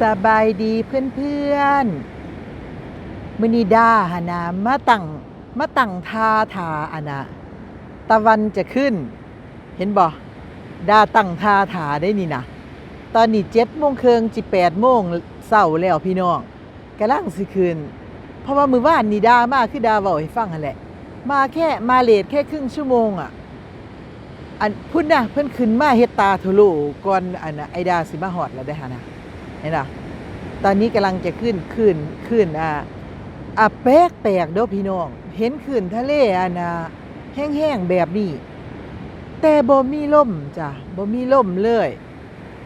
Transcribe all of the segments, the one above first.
สบายดีเพื่อนๆมือนีดาหานามาตั้งมาตั้งทาทาอานะตะวันจะขึ้น เห็นบ่ดาตั้งทาถาได้นี่นะตอนนี้เจ็ดโมงเคืองจิแปดโมงเศร้าแล้วพี่น้องกำลังสิคืน เพราะว่ามือว่านนี่ดามาคือดาเว้าให้ฟังหั่นแหละ มาแค่มาเลทแค่ครึ่งชั่วโมงอะอันพุ่นนะเพิ่อนขึ้นมาเฮ็ดตาทโลก่อนอันนะไอดาสิมาฮอดแล้วได้อหานะ ห็นปะตอนนี้กำลังจะขึ้นขึ้นขึ้นอ่าอะแปลกแปลกเด้อพี่น้อง เห็นขึ้นทะเลอะนะแห้งๆแบบนี้ แต่บ่มีลมจ้ะบ่มีลมเลย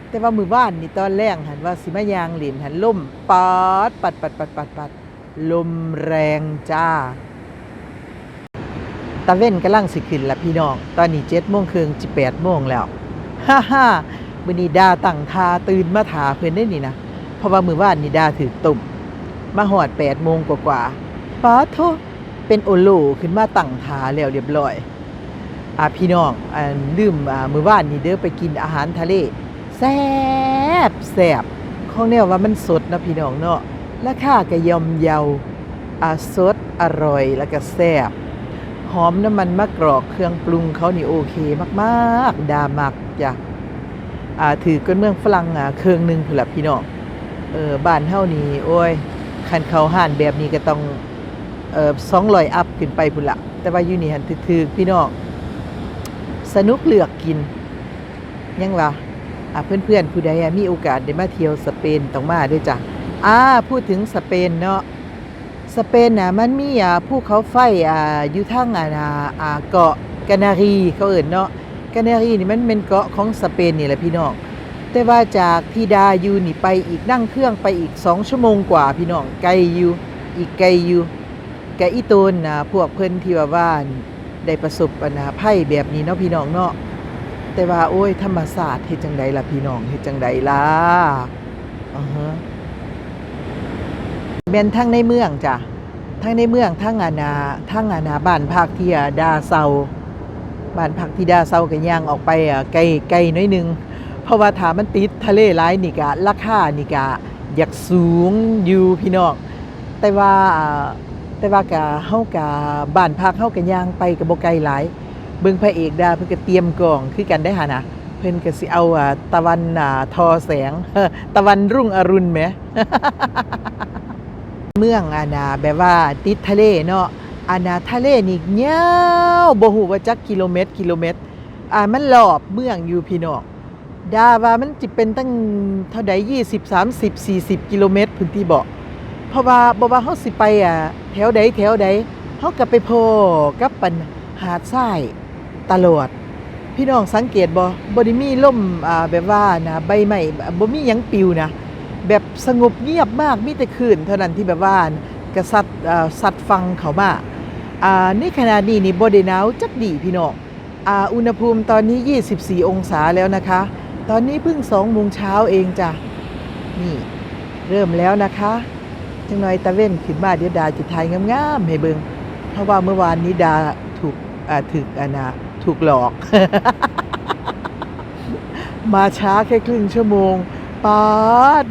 แต่ว่ามือบ้านนี่ตอนแรกหันว่าสิมายางหลินหันลมปัดปัดปัดปัดปัดปัดลมแรงจ้าตะเว้นกำลังสิขึ้นละพี่น้อง ตอนนี้เจ็ดโมงครึ่งจิแปดโมงแล้ว ฮ่าฮ่า มือนีดาตั้งทาตื่นมาถาเพื่อนได้นี่นะเพราะว่ามือว่านนีดาถือตุ่มมาหอดแปดโมงกว่าๆป้าโทเป็นโอโลขึ้นมาตั้งทาแล้วเรียบร้อยอ่าพี่น้องอลืมอ่ามือว่านนี่เด้อไปกินอาหารทะเลแซ่บแซ่บของแนวว่ามันสดนะพี่น้องเนาะราคาก็ยอมเยาอ่าสดอร่อยแล้วก็แซ่บหอมน้ำมันมะกรอกเครื่องปรุงเขานี่โอเคมากๆ ดามักจ้ะ ถือก้นเมืองฝรั่งอะเครื่องหนึ่งพุ่นละพี่น้องเออบ้านเฮานี่โอ้ยคันเขาห่านแบบนี้ก็ต้องเอ่อ200อัพขึ้นไปพุ่นละแต่ว่าอยู่นี่หันถือพี่น้องสนุกเลือกกินยังวะอะเพื่อนๆผู้ใดมีโอกาสได้มาเที่ยวสเปนต้องมาด้วยจ้ะอ่าพูดถึงสเปนเนาะสเปนน่ะมันมีอ่าภูเขาไฟอ่าอยู่ทางอ่าอ่าเกาะกานารีเขาเอิ้นเนาะ กานารีนี่มันเป็นเกาะของสเปนนี่แหละพี่น้องแต่ว่าจากที่ดาอยู่นี่ไปอีกนั่งเครื่องไปอีกสองชั่วโมงกว่าพี่น้องไกลอยู่อีกไกลอยู่แกอีโตนนะพวกเพิ่อนที่ว่าว่าได้ประสบปัญหาภัยแบบนี้เนาะพี่น้องเนาะแต่ว่าโอ้ยธรรมศาสตร์เฮ็ดจังใดล่ะพี่น้องเฮ็ดจังใดล่ะอือฮะแม่นทั้งในเมืองจ้ะทั้งในเมืองทั้งอาณาทั้งอาณาบ้านพักที่อะดาเซา บ้านพักที่ดาเซาก็ย่างออกไปอะไกลไกลน้อยนึง เพราะว่าถามมันติดทะเลหลายนี่กะราคานี่กะอยากสูงอยู่พี่น้องแต่ว่าแต่ว่ากะเฮากะบ้านพักเฮาก็ย่างไปก็บ่ไกลหลาย เบิ่งพระเอกดาเพิ่นก็เตรียมกล่องคือกันได้หานะเพิ่นก็สิเอาตะวันทอแสง ตะวันรุ่งอรุณแหม เมืองอาณาแบบว่าติดทะเลเนาะ อาณาทะเลนี่ยาวบ่ฮู้ว่าจักกิโลเมตรกิโลเมตรอ่ามันรอบเมืองอยู่พี่น้องดาว่ามันจิเป็นตั้งเท่าใด20 30 40 กิโลเมตรพื้นที่บ่เพราะว่าบ่ว่าเฮาสิไปอะแถวใดแถวใดเฮาก็ไปพอกับปัญหาดทรายตลอด พี่น้องสังเกตบ่บ่ได้มีลมอ่าแบบว่านะใบไม้บ่มีหยังปิวนะแบบสงบเงียบมากมีแต่คลื่นเท่านั้นที่แบบว่ากระสัดอ่าสัดฟังเขามา อ่าในขณะนี้นี่บ่ได้หนาวจักดีพี่น้องอ่าอุณหภูมิตอนนี้ 24 องศาแล้วนะคะ ตอนนี้เพิ่ง2โมงเช้าเองจ้ะ นี่ เริ่มแล้วนะคะจังหน่อยตะเว้นขึ้นมาเดี๋ยวดาจะทยงามๆให้เบิงเพราะว่าเมื่อวานนี้ดาถูกอ่าถึกอานาถูกหลอก มาช้าแค่ครึ่งชั่วโมงปาด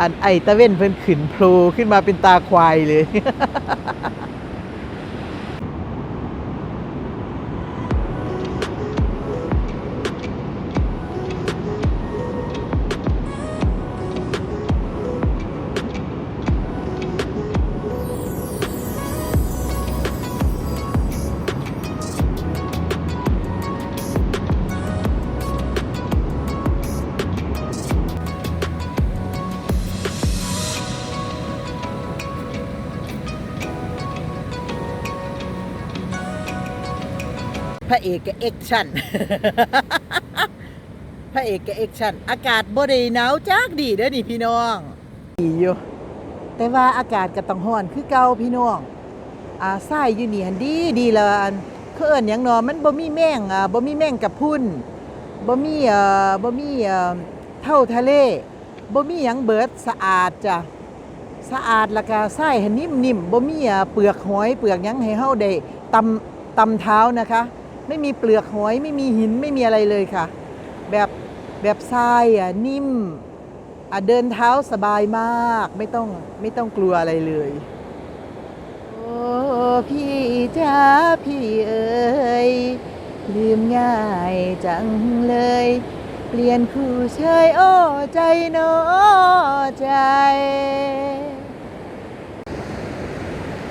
อันไอตะเว้นเพิ่นขึ้นโผล่ขึ้นมาเป็นตาควายเลย พระเอกกับแอคชั่น พระเอกกับแอคชั่น อากาศบ่ได้หนาวจักดีเด้อนี่พี่น้องดีอยู่แต่ว่าอากาศก็ต้องร้อนคือเก่าพี่น้องอ่าทรายอยู่นี่หันดีดีละอันคือเอิ้นหยังเนาะมันบ่มีแมงอ่าบ่มีแมงกับพุ่นบ่มีเอ่อบ่มีเอ่อเท่าทะเลบ่มีหยังเบิดสะอาดจ้ะสะอาดแล้วก็ทรายให้นิ่มๆบ่มีอะเปลือกหอยเปลือกหยังให้เฮาได้ตำตำเท้านะคะ ไม่มีเปลือกหอยไม่มีหินไม่มีอะไรเลยค่ะ แบบแบบทรายอะนิ่มอะเดินเท้าสบายมากไม่ต้องไม่ต้องกลัวอะไรเลยโอ้พี่จ้าพี่เอ๋ยลืมง่ายจังเลย เปลี่ยนคู่เชยโอ้ใจโนใจ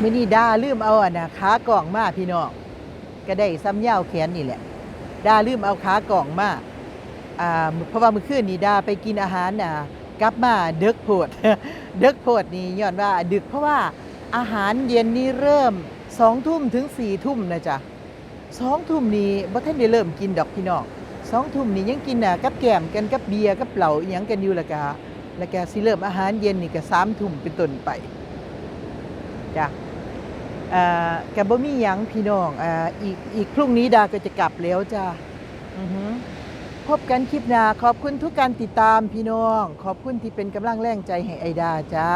มื่อนี้ดาลืมเอาอะนะขากล่องมาพี่น้อง ก็ได้ซ้ำยาวแขนนี่แหละดาลืมเอาขากล่องมาอ่าเพราะว่าเมื่อคืนนี้ดาไปกินอาหารน่ะกลับมาเดึกโพดเดึกโพดนี่ย้อนว่าดึกเพราะว่าอาหารเย็นนี่เริ่มสองทุ่มถึงสี่ทุ่มนะจ๊ะสองทุ่มนี้บ่ทันได้เริ่มกินดอกพี่น้องสองทุ่มนี่ยังกินน่ะกับแกมกันกับเบียร์กับเหล้าอิหยังกันอยู่ละกะแล้วก็สิเริ่มอาหารเย็นนี่ก็สามทุ่มเป็นต้นไปจ้ะ ก็บ่มีหยังพี่น้องอ่าอีกอีกพรุ่งนี้ดาก็จะกลับแล้วจ้าอือหือพบกันคลิปหน้าขอบคุณทุกการติดตามพี่น้อง ขอบคุณที่เป็นกำลังแรงใจให้ไอดาจ้า